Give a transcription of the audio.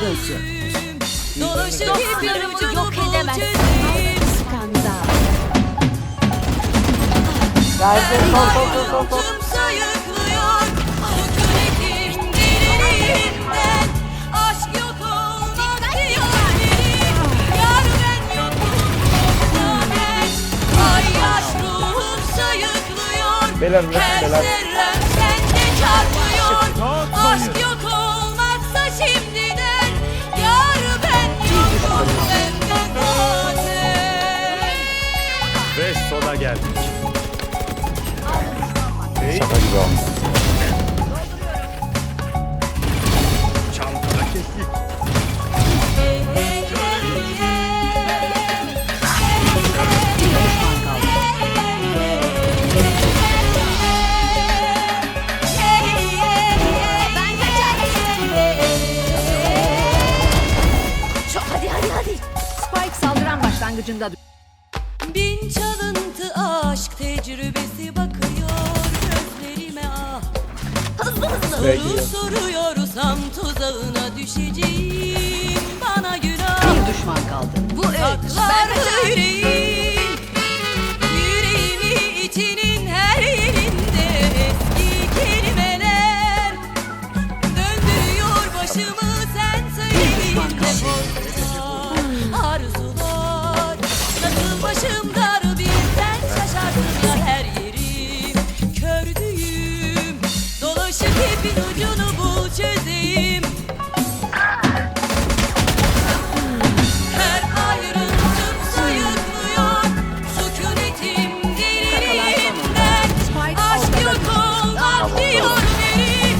Rusya. Dolaşıp hep yok edemezsin. Gelsin sol sol sol sol sol. Beyler bırakın beyler. sonuna geldik. Şaka gibi olmuş. Çantada kestik. Çok hadi hadi hadi. Spike saldıran başlangıcında Bin çalıntı aşk tecrübesi bakıyor gözlerime ah. Hızlı hızlı. Soru soruyorsam tuzağına düşeceğim. Bana günah. Bir düşman kaldı. Bu üç. Ben kaçarım.